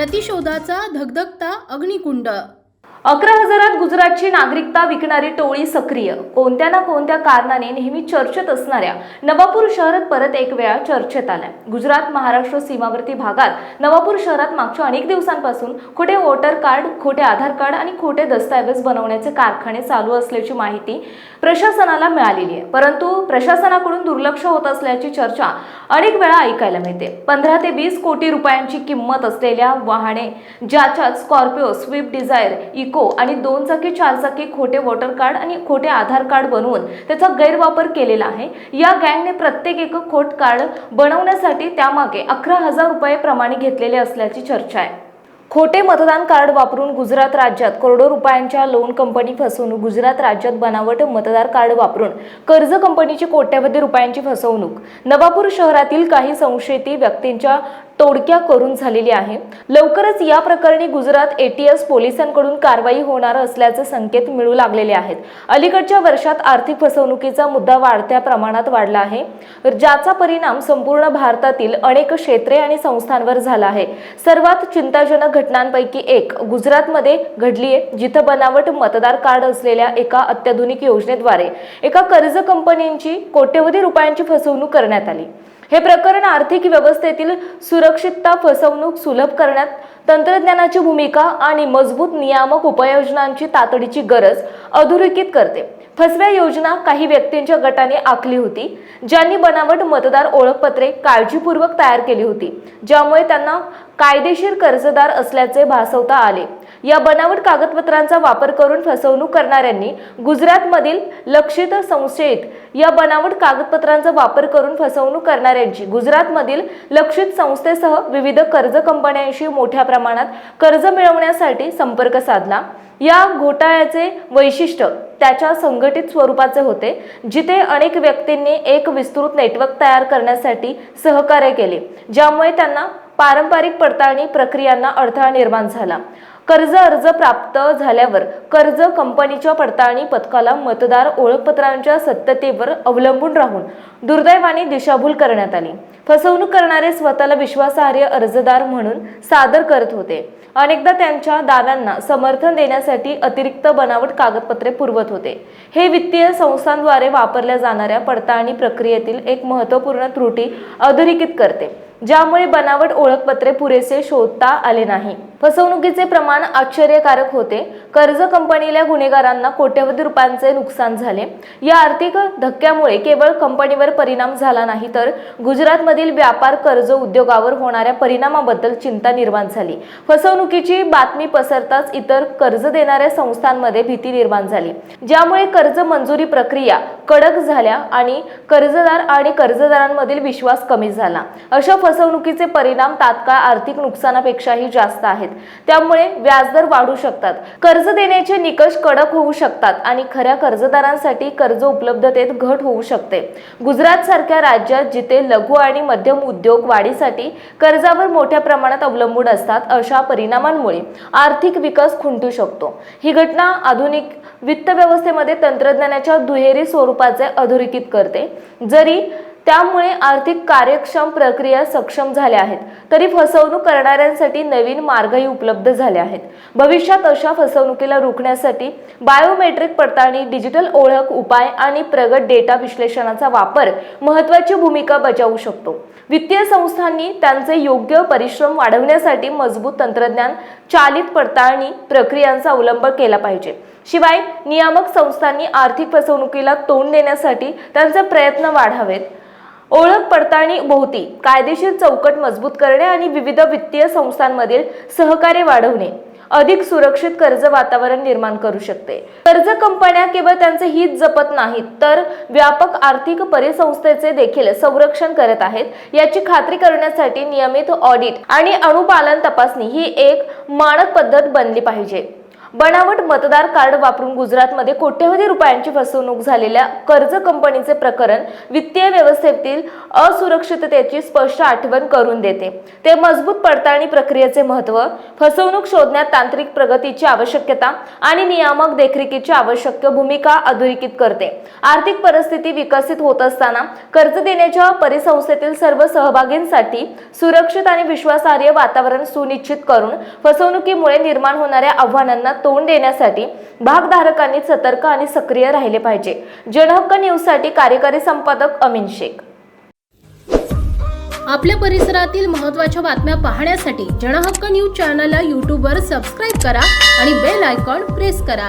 प्रतिशोधाचा धगधगता अग्निकुंड अकरा हजारात गुजरातची नागरिकता विकणारी टोळी सक्रिय. कोणत्या ना कोणत्या कारणाने नेहमी चर्चेत असणाऱ्या नवापूर शहरात परत एक वेळा चर्चेत आलाय. गुजरात महाराष्ट्र सीमावर्ती भागात नवापूर शहरात मागच्या अनेक दिवसांपासून खोटे वोटर कार्ड खोटे आधार कार्ड आणि खोटे दस्तऐवज बनवण्याचे कारखाने चालू असल्याची माहिती प्रशासनाला मिळालेली आहे. परंतु प्रशासनाकडून दुर्लक्ष होत असल्याची चर्चा अनेक वेळा ऐकायला मिळते. पंधरा ते वीस कोटी रुपयांची किंमत असलेल्या वाहने ज्याच्यात स्कॉर्पिओ स्विफ्ट डिझायर इको आणि दोन चाकी चार चाकी खोटे वोटर कार्ड आणि खोटे आधार कार्ड बनवून त्याचा गैरवापर केलेला आहे. या गँगने प्रत्येक एक खोट कार्ड बनवण्यासाठी त्यामागे अकरा हजार रुपये प्रमाणे घेतलेले असल्याची चर्चा आहे. खोटे मतदान कार्ड वापरून गुजरात राज्यात करोडो रुपयांच्या लोन कंपनी फसवणूक गुजरात राज्यात बनावट मतदार कार्ड वापरून कर्ज कंपनीची कोट्यवधी रुपयांची फसवणूक नवापूर शहरातील काही संशयित व्यक्तींच्या तोडक्या करून झालेली आहे. लवकरच या प्रकरणी गुजरात एटीएस पोलिसांकडून कारवाई होणार असल्याचे संकेत मिळू लागलेले आहेत. अलीकडच्या वर्षात आर्थिक फसवणुकीचा मुद्दा वाढत्या प्रमाणात वाढला आहे. ज्याचा परिणाम संपूर्ण भारतातील अनेक क्षेत्रे आणि संस्थांवर झाला आहे. सर्वात चिंताजनक घटनांपैकी एक गुजरातमध्ये घडली आहे जिथं बनावट मतदार कार्ड असलेल्या एका अत्याधुनिक योजनेद्वारे एका कर्ज कंपनींची कोट्यवधी रुपयांची फसवणूक करण्यात आली. हे प्रकरण आर्थिक व्यवस्थेतील सुरक्षितता फसवणूक सुलभ करण्यात तंत्रज्ञानाची भूमिका आणि मजबूत नियामक उपाययोजनांची तातडीची गरज अधोरेखित करते. फसव्या योजना काही व्यक्तींच्या गटाने आखली होती ज्यांनी बनावट मतदार ओळखपत्रे काळजीपूर्वक तयार केली होती ज्यामुळे त्यांना कायदेशीर कर्जदार असल्याचे भासवता आले. या बनावट कागदपत्रांचा वापर करून फसवणूक करणाऱ्यांनी गुजरातमधील लक्षित संशयित या बनावट कागदपत्रांचा वापर करून फसवणूक करणाऱ्यांची गुजरातमधील लक्षित संस्थेसह विविध कर्ज कंपन्यांशी मोठ्या प्रमाणात कर्ज मिळवण्यासाठी संपर्क साधला. या घोटाळ्याचे वैशिष्ट्य त्याच्या संघटित स्वरूपाचे होते जिथे अनेक व्यक्तींनी एक विस्तृत नेटवर्क तयार करण्यासाठी सहकार्य केले ज्यामुळे त्यांना पारंपरिक पडताळणी प्रक्रियांना अडथळा निर्माण झाला. कर्ज अर्ज प्राप्त झाल्यावर कर्ज कंपनीच्या पडताळणी पथकाला मतदार ओळखपत्रांच्या सत्यतेवर अवलंबून राहून दुर्दैवाने दिशाभूल करण्यात आली. फसवणूक करणारे स्वतःला विश्वासार्ह अर्जदार म्हणून सादर करत होते. अनेकदा त्यांच्या दाव्यांना समर्थन देण्यासाठी अतिरिक्त बनावट कागदपत्रे पुरवत होते. हे वित्तीय संस्थांद्वारे वापरल्या जाणाऱ्या पडताळणी प्रक्रियेतील एक महत्त्वपूर्ण त्रुटी अधोरेखित करते ज्यामुळे बनावट ओळखपत्रे पुरेसे शोधता आले नाही. फसवणुकीचे प्रमाण आश्चर्यकारक होते. कर्ज कंपनीला गुन्हेगारांना कोट्यवधी रुपयांचे नुकसान झाले. या आर्थिक धक्क्यामुळे केवळ कंपनीवर परिणाम झाला नाही तर गुजरातमधील व्यापार कर्ज उद्योगावर होणाऱ्या परिणामाबद्दल चिंता निर्माण झाली. फसवणुकीची बातमी पसरताच इतर कर्ज देणाऱ्या संस्थांमध्ये भीती निर्माण झाली. ज्यामुळे कर्ज मंजुरी प्रक्रिया कडक झाल्या आणि कर्जदार आणि कर्जदारांमधील विश्वास कमी झाला. अशा फसवणुकीचे परिणाम तात्काळ आर्थिक नुकसानापेक्षाही जास्त आहेत. त्यामुळे व्याजदर वाढू शकतात. कर्ज देण्याचे निकष कडक होऊ शकतात आणि खऱ्या कर्जदारांसाठी कर्ज उपलब्धतेत घट होऊ शकते. गुजरात सारख्या राज्यात जिथे लघु आणि मध्यम उद्योग वाढीसाठी कर्जावर मोठ्या प्रमाणात अवलंबून असतात अशा परिणामांमुळे आर्थिक विकास खुंटू शकतो. ही घटना आधुनिक वित्त व्यवस्थेमध्ये तंत्रज्ञानाच्या दुहेरी स्वरूपाचे अधोरेखित करते. जरी त्यामुळे आर्थिक कार्यक्षम प्रक्रिया सक्षम झाल्या आहेत. तरी फसवणूक करणाऱ्यांसाठी नवीन मार्गही उपलब्ध झाले आहेत. भविष्यात अशा फसवणुकीला रोखण्यासाठी बायोमेट्रिक पडताळणी डिजिटल ओळख उपाय आणि प्रगत डेटा विश्लेषणाचा वापर महत्वाची भूमिका बजावू शकतो. वित्तीय संस्थांनी त्यांचे योग्य परिश्रम वाढवण्यासाठी मजबूत तंत्रज्ञान चालित पडताळणी प्रक्रियांचा अवलंब केला पाहिजे. शिवाय नियामक संस्थांनी आर्थिक फसवणुकीला तोंड देण्यासाठी त्यांचे प्रयत्न वाढावेत. ओळख पडताळणी भोवती कायदेशीर चौकट मजबूत करणे आणि विविध वित्तीय संस्थांमधील सहकार्य वाढवणे. अधिक सुरक्षित कर्ज वातावरण निर्माण करू शकते. कर्ज कंपन्या केवळ त्यांचे हित जपत नाहीत तर व्यापक आर्थिक परिसंस्थेचे देखील संरक्षण करत आहेत. याची खात्री करण्यासाठी नियमित ऑडिट आणि अनुपालन तपासणी ही एक मानक पद्धत बनली पाहिजे. बनावट मतदार कार्ड वापरून गुजरातमध्ये कोट्यवधी रुपयांची फसवणूक झालेल्या कर्ज कंपनीचे प्रकरण वित्तीय व्यवस्थेतील असुरक्षिततेची स्पष्ट आठवण करून देते. ते मजबूत पडताळणी प्रक्रियेचे महत्त्व फसवणूक शोधण्यात तांत्रिक प्रगतीची आवश्यकता आणि नियामक देखरेखीची आवश्यक भूमिका अधोरेखित करते. आर्थिक परिस्थिती विकसित होत असताना कर्ज देण्याच्या परिसंस्थेतील सर्व सहभागींसाठी सुरक्षित आणि विश्वासार्ह वातावरण सुनिश्चित करून फसवणुकीमुळे निर्माण होणाऱ्या आव्हानांना तोंड देण्यासाठी भागधारकांनी सतर्क आणि सक्रिय राहिले पाहिजे. जनहक्क न्यूजसाठी कार्यकारी संपादक अमिन शेख. आपल्या परिसरातील महत्त्वाच्या बातम्या पाहण्यासाठी जनहक्क न्यूज चॅनलला यूट्यूबवर सबस्क्राईब करा आणि बेल आयकॉन प्रेस करा.